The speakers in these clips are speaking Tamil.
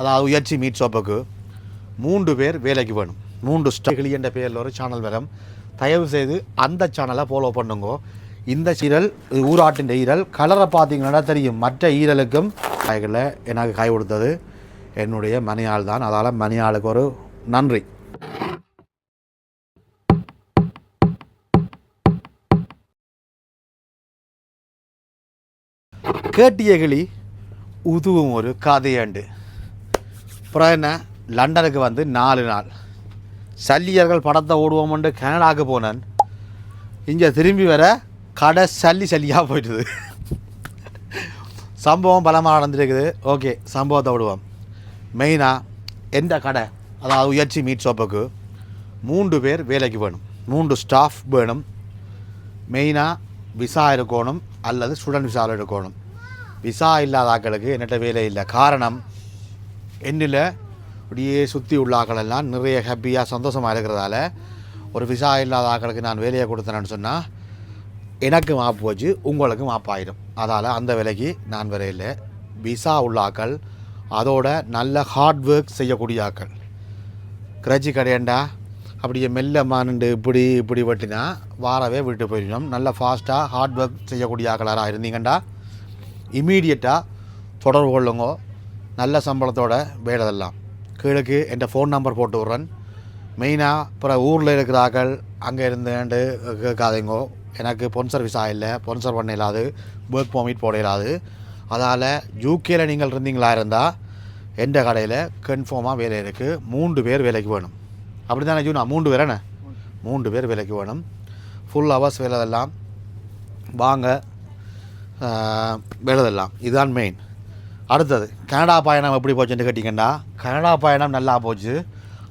அதாவது உயர்ச்சி மீட் ஷாப்புக்கு மூன்று பேர் வேலைக்கு வேணும். மூன்று ஸ்டகிளி என்ற பேரில் ஒரு சேனல் வரும். தயவு செய்து அந்த சேனலை ஃபாலோ பண்ணுங்க. இந்த ஈரல் இது ஊராட்டின் ஈரல். கலரை பார்த்தீங்கன்னா தெரியும். மற்ற ஈரலுக்கும் காய்களை எனக்கு காய் கொடுத்தது. என்னுடைய மணியாள் தான். அதால் மணியாளுக்கு ஒரு நன்றி. கேட்டிய கிளி உதுவும் ஒரு காதையாண்டு. அப்புறம் என்ன லண்டனுக்கு வந்து நாலு நாள். சல்லியர்கள் படத்தை ஓடுவோம்ன்ட்டு கனடாவுக்கு போனேன். இங்கே திரும்பி வர கடை சல்லி சல்லியாக போயிட்டுது. சம்பவம் பலமாக நடந்துருக்குது. ஓகே சம்பவத்தை விடுவோம் மெயினாக எந்த கடை அதாவது உயர்ச்சி மீட் ஷாப்புக்கு மூன்று பேர் வேலைக்கு வேணும் மூன்று ஸ்டாஃப் வேணும். மெயினாக விசா இருக்கணும் அல்லது ஸ்டூடெண்ட் விசாவில் இருக்கணும் விசா இல்லாத ஆக்களுக்கு என்னட்ட வேலை இல்லை. காரணம் என்னில் அப்படியே சுற்றி உள்ள ஆக்களெல்லாம் நிறைய ஹாப்பியாக சந்தோஷமாக இருக்கிறதால ஒரு விசா இல்லாத ஆக்களுக்கு நான் வேலையை கொடுத்தேன்னு சொன்னால் எனக்கு மாப்பு வச்சு உங்களுக்கு மாப்பாயிடும் அதால் அந்த விலைக்கு நான் வரையில் விசா உள்ள ஆக்கள் அதோட நல்ல ஹார்ட் ஒர்க் செய்யக்கூடிய ஆக்கள் கிரச்சி கடையண்டா அப்படியே மெல்ல மானுண்டு இப்படி இப்படி வெட்டினா வாரவே விட்டு போயிடணும். நல்ல ஃபாஸ்ட்டாக ஹார்ட் ஒர்க் செய்யக்கூடிய ஆக்களாராக இருந்தீங்கண்டா? இமீடியட்டாக தொடர்பு கொள்ளுங்க. நல்ல சம்பளத்தோட வேலைதெல்லாம். கீழக்கு என் ஃபோன் நம்பர் போட்டு விட்றேன். மெயினாக அப்புறம் ஊரில் இருக்கிற ஆக்கள் அங்கே இருந்துட்டு கேட்காதீங்கோ. எனக்கு பொன்சர் விசா இல்லை பொன்சர் பண்ண இல்லாது ஒர்க் பர்மிட் போட இல்லாது அதால் யூகேல நீங்கள் இருந்தீங்களா இருந்தால் எந்த கடையில் கன்ஃபார்மாக வேலை இருக்குது மூன்று பேர் வேலைக்கு வேணும். அப்படி தானே ஜூனா? மூன்று பேர் என்ன? மூன்று பேர் வேலைக்கு வேணும். ஃபுல் ஹவர்ஸ் வேலை எல்லாம் வாங்க வேலைதெல்லாம். இதுதான் மெயின் அடுத்தது கனடா பயணம் எப்படி போச்சுன்னு கேட்டிங்கன்னா கனடா பயணம் நல்லா போச்சு.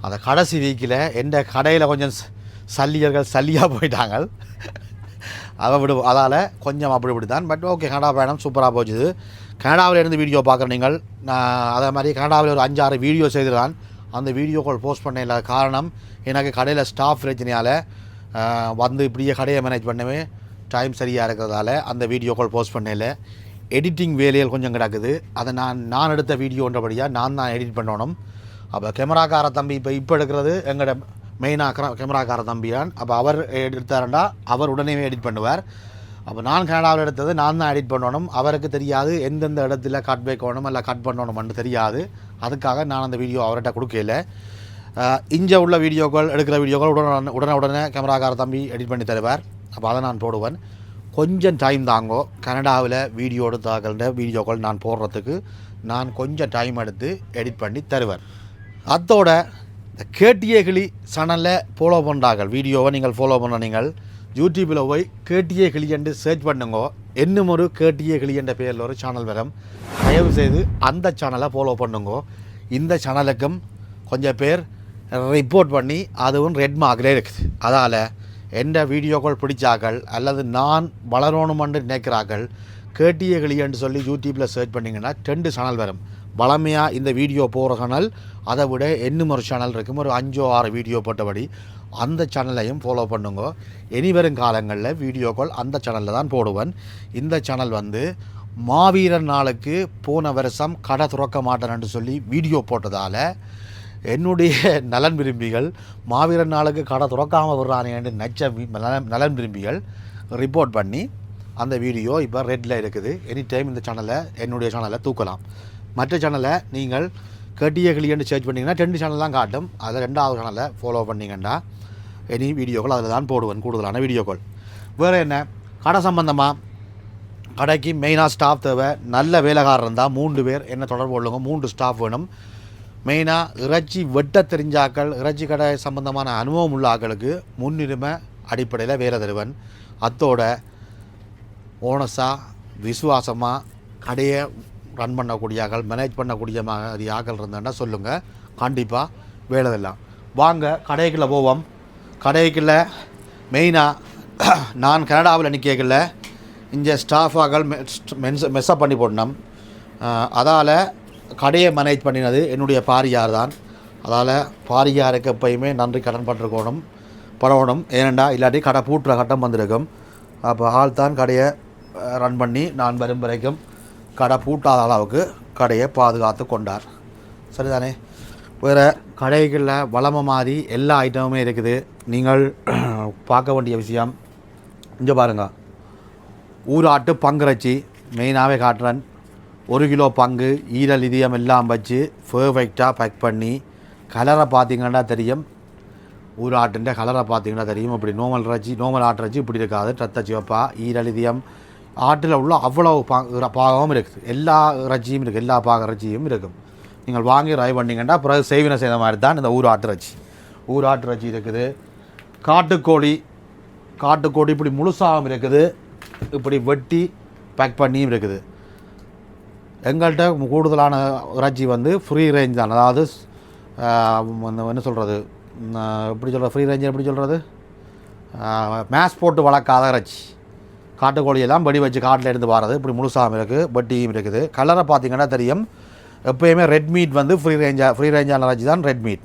அந்த கடைசி வீக்கில் எந்த கடையில் கொஞ்சம் சல்லியர்கள் சல்லியாக போயிட்டாங்க. அதை விடு அதால் கொஞ்சம் அப்படி இப்படி தான் பட் ஓகே கனடா பயணம் சூப்பராக போச்சுது கனடாவில் இருந்து வீடியோ பார்க்குற நீங்கள் நான் அதே மாதிரி கனடாவில் ஒரு அஞ்சாறு வீடியோ செய்திருந்தான் அந்த வீடியோ கால் போஸ்ட் பண்ண இல்லாத காரணம் எனக்கு கடையில் ஸ்டாஃப் பிரச்சனையால் வந்து இப்படியே கடையை மேனேஜ் பண்ணவே டைம் சரியாக இருக்கிறதால அந்த வீடியோ கால் போஸ்ட் பண்ணல. எடிட்டிங் வேலைகள் கொஞ்சம் கிடக்குது. அதை நான் நான் எடுத்த வீடியோன்றபடியாக நான் தான் எடிட் பண்ணணும். அப்போ கேமராக்கார தம்பி இப்போ இப்போ எடுக்கிறது எங்களோட மெயினாக கேமராக்கார தம்பியான். அப்போ அவர் எடுத்தாருண்டா அவர் உடனே எடிட் பண்ணுவார். அப்போ நான் கனடாவில் எடுத்தது நான் தான் எடிட் பண்ணணும். அவருக்கு தெரியாது எந்தெந்த இடத்துல கட் வைக்கணும் இல்லை கட் பண்ணணும்னு தெரியாது. அதுக்காக நான் அந்த வீடியோ அவர்கிட்ட கொடுக்கல. இங்கே உள்ள வீடியோக்கள் எடுக்கிற வீடியோக்கள் உடனே உடனே உடனே கேமராக்கார தம்பி எடிட் பண்ணி தருவார். அப்போ அதை நான் போடுவேன். கொஞ்சம் டைம் தாங்கோ. கனடாவில் வீடியோ எடுத்தாக்கிற வீடியோக்கள் நான் போடுறதுக்கு நான் கொஞ்சம் டைம் எடுத்து எடிட் பண்ணி தருவேன். அதோட இந்த கேட்டிய கிளி சேனலில் ஃபாலோ பண்ணுறார்கள் வீடியோவை நீங்கள் ஃபாலோ பண்ண நீங்கள் யூடியூப்பில் போய் கேட்டியே கிளி என்று சர்ச் பண்ணுங்க. இன்னும் ஒரு கேட்டியே கிளி என்ற பேரில் ஒரு சேனல் வரும். தயவு செய்து அந்த சேனலை ஃபாலோ பண்ணுங்க. இந்த சேனலுக்கும் கொஞ்சம் பேர் ரிப்போர்ட் பண்ணி அதுவும் ரெட் மார்க்கில் இருக்குது. அதால் எந்த வீடியோக்கள் பிடிச்சாக்கள் அல்லது நான் வளரணுமென்று நினைக்கிறார்கள் கேட்டிய கிளியன்னு சொல்லி யூடியூப்பில் சர்ச் பண்ணிங்கன்னா ரெண்டு சேனல் வரும். வளமையாக இந்த வீடியோ போகிற சேனல் அதை விட இன்னும் ஒரு சேனல் இருக்கும். ஒரு அஞ்சோ ஆறு வீடியோ போட்டபடி அந்த சேனலையும் ஃபாலோ பண்ணுங்க. இனி வரும் காலங்களில் வீடியோக்கள் அந்த சேனலில் தான் போடுவேன். இந்த சேனல் வந்து மாவீரன் நாளுக்கு போன வருஷம் கடை துறக்க மாட்டேன்னு சொல்லி வீடியோ போட்டதால் என்னுடைய நலன் விரும்பிகள் மாவீரன் நாளுக்கு கடை துறக்காமல் விடுறானேன்னு நச்ச நலன் நலன் விரும்பிகள் ரிப்போர்ட் பண்ணி அந்த வீடியோ இப்போ ரெட்டில் இருக்குது. எனி டைம் இந்த சேனலை என்னுடைய சேனலை தூக்கலாம். மற்ற சேனலை நீங்கள் கட்டிய கிளியன்னு சர்ச் பண்ணிங்கன்னா ரெண்டு சேனல் தான் காட்டும். அதில் ரெண்டாவது சேனலை ஃபாலோ பண்ணிங்கன்னா எனி வீடியோக்கள் அதில் தான் போடுவேன் கூடுதலான வீடியோக்கள். வேறு என்ன? கடை சம்பந்தமாக கடைக்கு மெயினாக ஸ்டாஃப் தேவை. நல்ல வேலைக்காரர் இருந்தால் மூன்று பேர் என்ன தொடர்பு கொள்ளுங்க மூன்று ஸ்டாஃப் வேணும். மெயினாக இறைச்சி வெட்ட தெரிஞ்சாக்கள் இறைச்சி கடை சம்பந்தமான அனுபவம் உள்ள ஆக்களுக்கு முன்னுரிமை அடிப்படையில் வேலை தருவன் அத்தோட ஓனஸாக விசுவாசமாக கடையை ரன் பண்ணக்கூடிய ஆக்கள் மேனேஜ் பண்ணக்கூடிய மாதிரி ஆக்கள் இருந்தேன்னா சொல்லுங்கள் கண்டிப்பாக வேலை தரலாம் வாங்க கடைக்குள்ளே போவோம். கடைக்குள்ள மெயினாக நான் கனடாவில் நிற்கல இங்கே ஸ்டாஃபாக மென்ஸ் மெஸ்ஸப் பண்ணி போடணும். அதால் கடையை மேனேஜ் பண்ணினது என்னுடைய பாரியார் தான். அதால் பாரியாருக்கு எப்பயுமே நன்றி கடன் பண்ணிருக்கணும் பரவணும் ஏனெண்டா இல்லாட்டி கடை பூட்டுற கட்டம் வந்திருக்கும். அப்போ ஆள் தான் கடையை ரன் பண்ணி நான் வரும் வரைக்கும் கடை பூட்டாத அளவுக்கு கடையை பாதுகாத்து கொண்டார். சரிதானே? வேறு கடைகளில் வளமை மாதிரி எல்லா ஐட்டமுமே இருக்குது. நீங்கள் பார்க்க வேண்டிய விஷயம் இங்கே பாருங்கள் ஊராட்டு பங்குறச்சி மெயினாகவே காட்டுறேன். ஒரு கிலோ பங்கு ஈரல் இதயம் எல்லாம் வச்சு பர்ஃபெக்டாக பேக் பண்ணி கலரை பார்த்தீங்கன்னா தெரியும். ஊராட்டுன்ற கலரை பார்த்தீங்கன்னா தெரியும். இப்படி நோமல் இறைச்சி நோமல் ஆட்டு இறைச்சி இப்படி இருக்காது. ரத்த சிவப்பா ஈரல் இதயம். ஆட்டில் உள்ள அவ்வளவு பா பாகமும் இருக்குது. எல்லா இறைச்சியும் இருக்குது. எல்லா பாக இறைச்சியும் இருக்கும். நீங்கள் வாங்கி ட்ரை பண்ணிங்கன்னா பிறகு செய்வினை செய்த மாதிரி தான் இந்த ஊர் ஆட்டு இறைச்சி ஊர் ஆட்டு இருக்குது. காட்டுக்கோழி காட்டுக்கோழி இப்படி முழுசாகவும் இருக்குது. இப்படி வெட்டி பேக் பண்ணியும் இருக்குது. எங்கள்கிட்ட கூடுதலான இறைச்சி வந்து ஃப்ரீ ரேஞ்ச் தான். அதாவது என்ன சொல்கிறது எப்படி சொல்கிறது ஃப்ரீ ரேஞ்ச் எப்படி சொல்கிறது மேஸ் போட்டு வளர்க்காத இறைச்சி. காட்டுக்கோழியெல்லாம் வெடி வச்சு காட்டில் இருந்து வர்றது இப்படி முழுசாகவும் இருக்குது பட்டியும் இருக்குது. கலரை பார்த்தீங்கன்னா தெரியும். எப்போயுமே ரெட் மீட் வந்து ஃப்ரீ ரேஞ்சாக ஃப்ரீ ரேஞ்சான இறைச்சி தான் ரெட் மீட்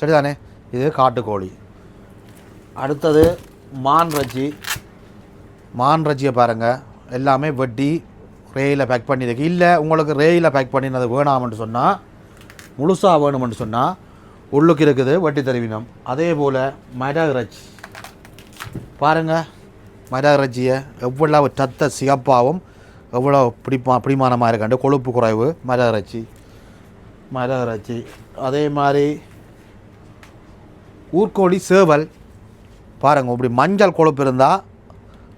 சரிதானே? இது காட்டுக்கோழி. அடுத்தது மான் இறைச்சி. மான் இறைச்சியை பாருங்கள் எல்லாமே வெட்டி ரேயில் பேக் பண்ணியிருக்கு இல்லை உங்களுக்கு ரேயில் பேக் பண்ணினது வேணாம்னு சொன்னால் முழுசாக வேணும்னு சொன்னால் உள்ளுக்கு இருக்குது வட்டி தருவினம். அதே போல் மர இறைச்சி பாருங்கள் மர இறைச்சியை எவ்வளவு தத்த சிகப்பாகவும் எவ்வளோ பிடிப்பா பிடிமானமாக இருக்காண்டு கொழுப்பு குறைவு மர இறைச்சி மர இறைச்சி அதே மாதிரி ஊர்கோழி சேவல் பாருங்கள் இப்படி மஞ்சள் கொழுப்பு இருந்தால்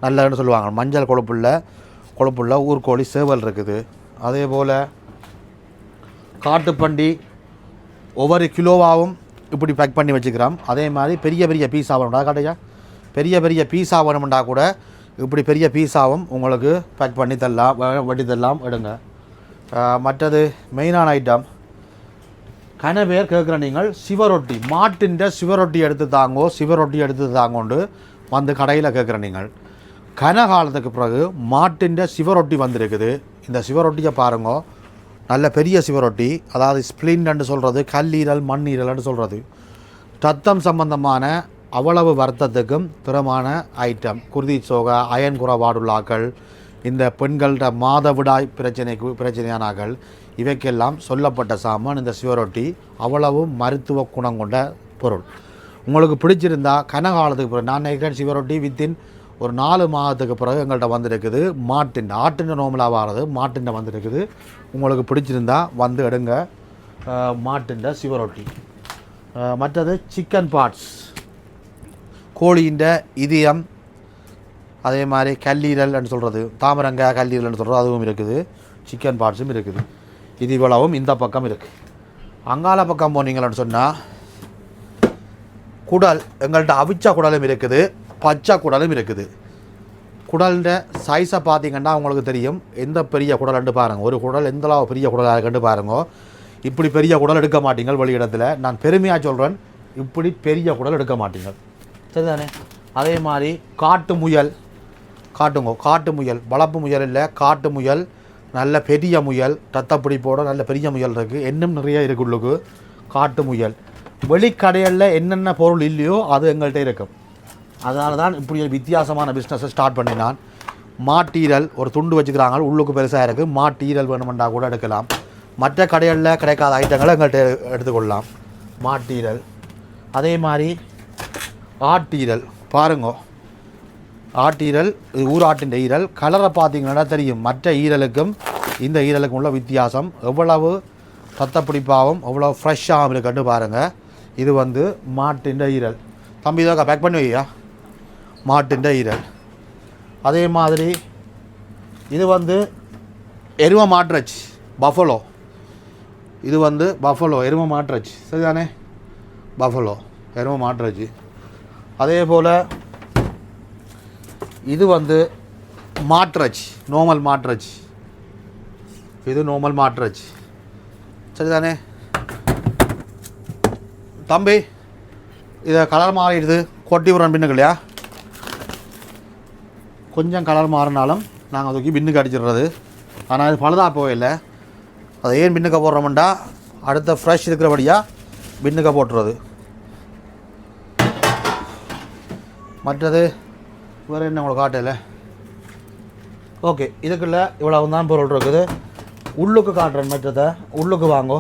நல்லதுன்னு சொல்லுவாங்க. மஞ்சள் கொழுப்புள்ள குழம்புள்ள ஊர்கோழி சேவல் இருக்குது. அதே போல் காட்டுப்பண்டி ஒவ்வொரு கிலோவாகவும் இப்படி பேக் பண்ணி வச்சுக்கிறோம். அதே மாதிரி பெரிய பெரிய பீஸா வேணும்டா காட்டையா? பெரிய பெரிய பீஸா வேணும்டா கூட இப்படி பெரிய பீஸாவும் உங்களுக்கு பேக் பண்ணி தரலாம். வட்டி தரலாம். எடுங்க. மற்றது மெயினான ஐட்டம் கன பேர் கேட்குற நீங்கள் சிவரொட்டி மாட்டின் சிவரொட்டி எடுத்து தாங்கோ சிவரொட்டி எடுத்து தாங்கோண்டு வந்து கடையில் கேட்குற நீங்கள். கனகாலத்துக்கு பிறகு மாட்டின் சிவரொட்டி வந்திருக்குது. இந்த சிவரொட்டியை பாருங்க. நல்ல பெரிய சிவரொட்டி. அதாவது ஸ்பிளின்னு சொல்கிறது கல்லீரல் மண்ணீரல்னு சொல்கிறது ரத்தம் சம்பந்தமான அவ்வளவு வருத்தத்துக்கும் திறமான ஐட்டம் குருதி சோகை அயன் குறைபாடுள்ளாக்கள் இந்த பெண்களோட மாதவிடாய் பிரச்சனைக்கு பிரச்சனையானாக்கள் இவைக்கெல்லாம் சொல்லப்பட்ட சாமான் இந்த சிவரொட்டி. அவ்வளவு மருத்துவ குணம் கொண்ட பொருள். உங்களுக்கு பிடிச்சிருந்தா கனகாலத்துக்கு பிறகு நான் நினைக்கிறேன் சிவரொட்டி வித்தின் ஒரு நாலு மாதத்துக்கு பிறகு எங்கள்கிட்ட வந்திருக்குது. மாட்டின் ஆட்டின் நோமலாக வாரது மாட்டின் வந்திருக்குது. உங்களுக்கு பிடிச்சிருந்தா வந்து எடுங்க. மாட்டின் சிவரொட்டி மற்றது சிக்கன் பார்ட்ஸ். கோழியின் இதயம் அதே மாதிரி கல்லீரல்னு சொல்கிறது தாமரங்காய் கல்லீரல்னு சொல்கிறது அதுவும் இருக்குது. சிக்கன் பார்ட்ஸும் இருக்குது. இது இவ்வளவும் இந்த பக்கம் இருக்குது அங்கால பக்கம் போனீங்களான்னு சொன்னால் குடல் எங்கள்கிட்ட அவிச்ச குடலும் இருக்குது. பச்சை குடலும் இருக்குது. குடல்ன்ற சைஸை பார்த்தீங்கன்னா உங்களுக்கு தெரியும். எந்த பெரிய குடல்ண்டு பாருங்கள் ஒரு குடல் எந்த அளவு பெரிய குடலாக இருக்குன்னு பாருங்க. இப்படி பெரிய குடல் எடுக்க மாட்டீங்க வெளியிடத்தில். நான் பெருமையாக சொல்கிறேன் இப்படி பெரிய குடல் எடுக்க மாட்டீங்க சரிதானே? அதே மாதிரி காட்டு முயல். காட்டுங்க. காட்டு முயல். வளர்ப்பு முயல் இல்லை. காட்டு முயல். நல்ல பெரிய முயல். தத்தப்பிடிப்போட நல்ல பெரிய முயல் இருக்குது இன்னும் நிறைய இருக்கு உள்ளுக்கு. காட்டு முயல். வெளிக்கடையில் என்னென்ன பொருள் இல்லையோ அது எங்கள்கிட்ட இருக்கும். அதனால தான் இப்படி ஒரு வித்தியாசமான பிஸ்னஸை ஸ்டார்ட் பண்ணினான். மாட்டீரல் ஒரு துண்டு வச்சுக்கிறாங்க. உள்ளுக்கு பெருசாக இருக்குது மாட்டீரல் வேணுமெண்டா கூட எடுக்கலாம். மற்ற கடைகளில் கிடைக்காத ஐட்டங்களை எங்கள்கிட்ட எடுத்துக்கொள்ளலாம். மாட்டீரல். அதே மாதிரி ஆட்டீரல். பாருங்க. ஆட்டீரல் இது ஊராட்டின் ஈரல். கலரை பார்த்தீங்கன்னா தெரியும். மற்ற ஈரலுக்கும் இந்த ஈரலுக்கும் உள்ள வித்தியாசம். எவ்வளவு சத்தப்பிடிப்பாகவும் எவ்வளோ ஃப்ரெஷ்ஷாகவும் இருக்குன்னு பாருங்கள் இது வந்து மாட்டின் ஈரல். தம்பி இதோ பேக் பண்ணி வையா ஈரல் அதே மாதிரி இது வந்து எரும மாட்டுறச்சு பஃபலோ. இது வந்து பஃபலோ எரும மாட்டுறச்சு சரிதானே? பஃபலோ எரும மாட்டுறச்சு அதே போல் இது வந்து மாட்டுறச்சு நோமல் மாட்டுறச்சு இது நோமல் மாட்டுறச்சு சரிதானே? தம்பி இதை கலர் மாறிடுது. கொட்டி விடுறோம் பின்னுக்கு இல்லையா கொஞ்சம் கலர் மாறினாலும் நாங்கள் தூக்கி பின்னுக்கு அடிச்சிடுறது. ஆனால் இது பழுதாக போகல அதை ஏன் பின்னுக்க போடுறோம்டா? அடுத்த ஃப்ரெஷ் இருக்கிறபடியாக பின்னுக்க போட்டுறது. மற்றது வேறு என்ன உங்களுக்கு காட்டல? ஓகே இதுக்குள்ள இவ்வளவு தான் பொருள் இருக்குது. உள்ளுக்கு காட்டுறேன் மற்றதை. உள்ளுக்கு வாங்கோ.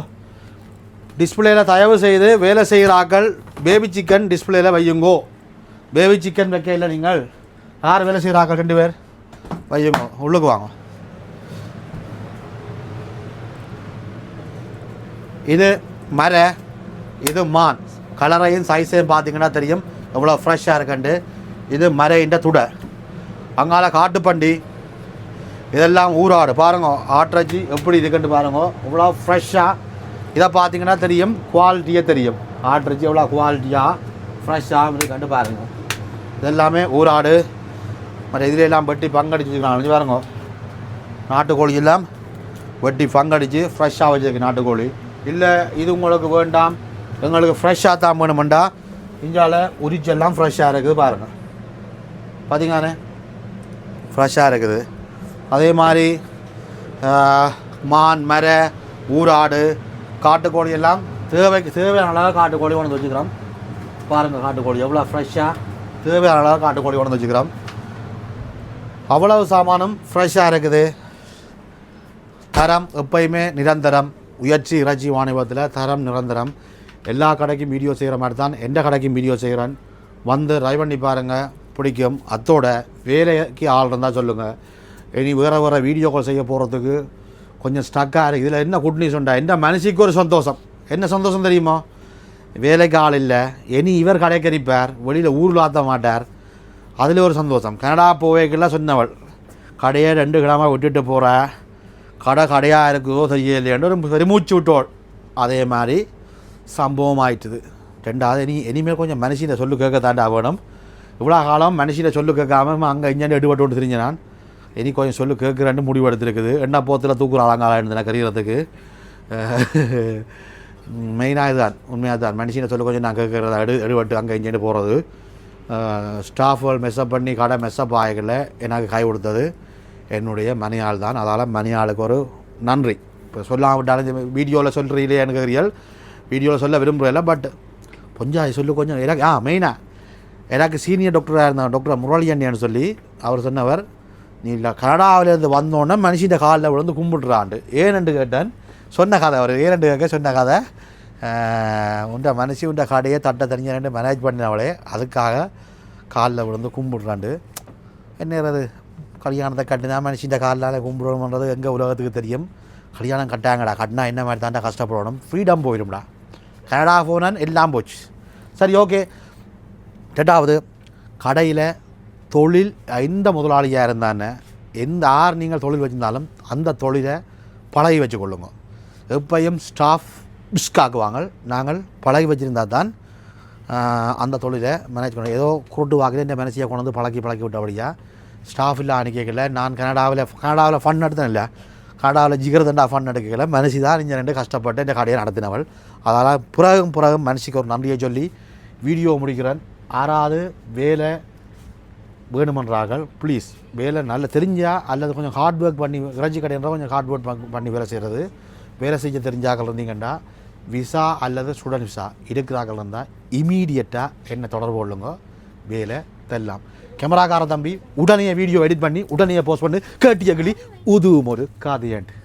டிஸ்பிளேயில் தயவு செய்து வேலை செய்கிற ஆக்கள் பேபி சிக்கன் டிஸ்பிளேயில் வையுங்கோ. பேபி சிக்கன் வைக்கையில் நீங்கள்? யார் வேலை செய்கிறாக்கள் ரெண்டு பேர்? வையுங்க உள்ளுக்கு வாங்க. இது மர இது மான். கலரையும் சைஸையும் பார்த்தீங்கன்னா தெரியும். எவ்வளோ ஃப்ரெஷ்ஷாக இருக்குண்டு இது மரையின்ற துடை. அங்கால காட்டுப்பண்டி. இதெல்லாம் ஊராடு. பாருங்க ஆட்டரைச்சி எப்படி இருக்குன்னு பாருங்க. இவ்வளோ ஃப்ரெஷ்ஷாக இதை பார்த்தீங்கன்னா தெரியும். குவாலிட்டியே தெரியும். ஆட்டரைச்சி எவ்வளோ குவாலிட்டியாக ஃப்ரெஷ்ஷாக இருக்குன்னு பாருங்க. இதெல்லாமே ஊராடு. மற்ற இதிலெல்லாம் வெட்டி பங்கடிச்சு அழிஞ்சு பாருங்க. நாட்டுக்கோழி எல்லாம் வெட்டி பங்கடிச்சு ஃப்ரெஷ்ஷாக வச்சுருக்கு நாட்டுக்கோழி. இல்லை இது உங்களுக்கு வேண்டாம். எங்களுக்கு ஃப்ரெஷ்ஷாக தான் வேணுமெண்டா. இஞ்சால உரிச்செல்லாம் ஃப்ரெஷ்ஷாக இருக்குது பாருங்கள் பார்த்தீங்கண்ணே ஃப்ரெஷ்ஷாக இருக்குது. அதே மாதிரி மான் மர ஊராடு காட்டுக்கோழி எல்லாம் தேவைக்கு தேவையான அளவு காட்டுக்கோழி கொண்டு வச்சுக்கிறோம். பாருங்கள் காட்டுக்கோழி எவ்வளோ ஃப்ரெஷ்ஷாக தேவையான அளவு காட்டுக்கோழி கொண்டு வச்சுக்கிறோம். அவ்வளவு சாமானும் ஃப்ரெஷ்ஷாக இருக்குது. தரம் எப்பயுமே நிரந்தரம். உயர்ச்சி இறைச்சி வாணிபத்தில் தரம் நிரந்தரம். எல்லா கடைக்கும் வீடியோ செய்கிற மாதிரி தான் எந்த கடைக்கும் வீடியோ செய்கிறேன் வந்து ட்ரை பண்ணி பாருங்கள் பிடிக்கும். அத்தோட வேலைக்கு ஆள் இருந்தால் சொல்லுங்கள் இனி வேறு வேறு வீடியோக்கள் செய்ய போகிறதுக்கு கொஞ்சம் ஸ்டக்காக இருக்குது இதில் என்ன குட் நியூஸ் உண்டா? என்ன மனசுக்கு ஒரு சந்தோஷம்? என்ன சந்தோஷம் தெரியுமா? வேலைக்கு ஆள் இல்லை. இனி இவர் கடைக்கரிப்பார் வெளியில் ஊரில் ஆற்ற மாட்டார். அதில் ஒரு சந்தோஷம் கனடா போவேக்கெல்லாம் சொன்னவள் கடையை ரெண்டு கிழமை விட்டுட்டு போகிற கடை கடையாக இருக்குதோ தெரியலையேன்னு ஒரு பெருமூச்சு விட்டோள் அதே மாதிரி சம்பவம் ஆயிட்டுது ரெண்டாவது இனி இனிமேல் கொஞ்சம் மனுஷின சொல்லு கேட்க தாண்டா வேணும் இவ்வளோ காலம் மனுஷின சொல்லு கேட்காம அங்கே இங்கே எடுபட்டு விட்டு தெரிஞ்ச நான் இனி கொஞ்சம் சொல்லு கேட்குறேன்னு முடிவு எடுத்துருக்குது என்ன போத்தில் தூக்குற ஆளாங்காலம் இருந்தேன் கரியறதுக்கு மெயினாக இதுதான் உண்மையாக தான் மனுஷனை சொல்லு கொஞ்சம் நான் கேட்குறத எடு எடுபட்டு அங்கே இங்கேன்னு போகிறது ஸ்டாஃப்கள் மெஸ்அப் பண்ணி கடை மெஸ்அப் ஆகல. எனக்கு கை கொடுத்தது. என்னுடைய மணியாள் தான். அதால் மணியாளுக்கு ஒரு நன்றி. இப்போ சொல்லாமட்டாலும் வீடியோவில் சொல்கிறீங்களே எனக்கு ரியல் வீடியோவில் சொல்ல விரும்புகிறேன் பட் கொஞ்சம் சொல்லு கொஞ்சம். எனக்கு ஆ மெயினாக எனக்கு சீனியர் டாக்டராக இருந்தாங்க. டாக்டர் முரளியண்ணியான்னு சொல்லி அவர் சொன்னவர் நீ இல்லை கனடாவிலேருந்து வந்தோன்னே மனுஷிൻ്റെ காலில் விழுந்து கும்பிடுறாண்டு ஏனென்று கேட்டேன்? சொன்ன கதை அவர். ஏனென்று கேட்க சொன்ன கதை? உண்ட மனசு உண்ட கடையை தட்டை தனியாக ரெண்டு மேனேஜ் பண்ணினவளே அதுக்காக காலில் விழுந்து கும்பிடுறாண்டு. என்னது கல்யாணத்தை கட்டினா மனுஷன் காலில் கும்பிடணுன்றது எங்கள் உலகத்துக்கு தெரியும். கல்யாணம் கட்டாங்கடா. கட்டினா என்ன மாதிரி தாண்டா கஷ்டப்படணும்? ஃப்ரீடம் போயிடும்டா கனடா போனான் எல்லாம் போச்சு. சரி ஓகே ரெண்டாவது கடையில் தொழில் எந்த முதலாளியாக இருந்தானே எந்த ஆறு நீங்கள் தொழில் வச்சிருந்தாலும் அந்த தொழிலை பழகி வச்சுக்கொள்ளுங்க. எப்பயும் ஸ்டாஃப் பிஸ்காக்குவாங்க நாங்கள் பழகி வச்சுருந்தா தான் அந்த தொழிலை மேனேஜ் பண்ண ஏதோ குருட்டு வாக்கில் இந்த மேனேஜியை கொண்டு வந்து பழக்கி பழக்கி விட்டபடியா ஸ்டாஃப் இல்லை அனுக்கல நான் கனடாவில் கனடாவில் ஃபன் எடுத்தேன் இல்லை. கனடாவில் ஜிகரதண்டா ஃபன் எடுக்கல. மனுஷி தான் இங்கே ரெண்டு கஷ்டப்பட்டு இந்த கடையை நடத்தினவள். அதனால் பிறகும் பிறகும் மனுஷிக்கு ஒரு நன்றியை சொல்லி வீடியோ முடிக்கிறேன். ஆறாவது வேலை வேணுமன்றார்கள். ப்ளீஸ் வேலை நல்ல தெரிஞ்சால் அல்லது கொஞ்சம் ஹார்ட் ஒர்க் பண்ணி இறைச்சி கடைன்றா கொஞ்சம் ஹார்ட் ஒர்க் பண்ணி வேலை செய்கிறது வேலை செய்ய தெரிஞ்சாக்கள் இருந்தீங்கன்னா விசா அல்லது ஸ்டூடெண்ட் விசா இருக்கிறார்கள் இருந்தால் இமீடியட்டாக என்ன தொடர்பு கொள்ளுங்க? வேலை தெல்லாம். கேமராக்கார தம்பி உடனே வீடியோ எடிட் பண்ணி உடனே போஸ்ட் பண்ணி கேட்டிய கிளி உதுவும் ஒரு காதியன்ட்டு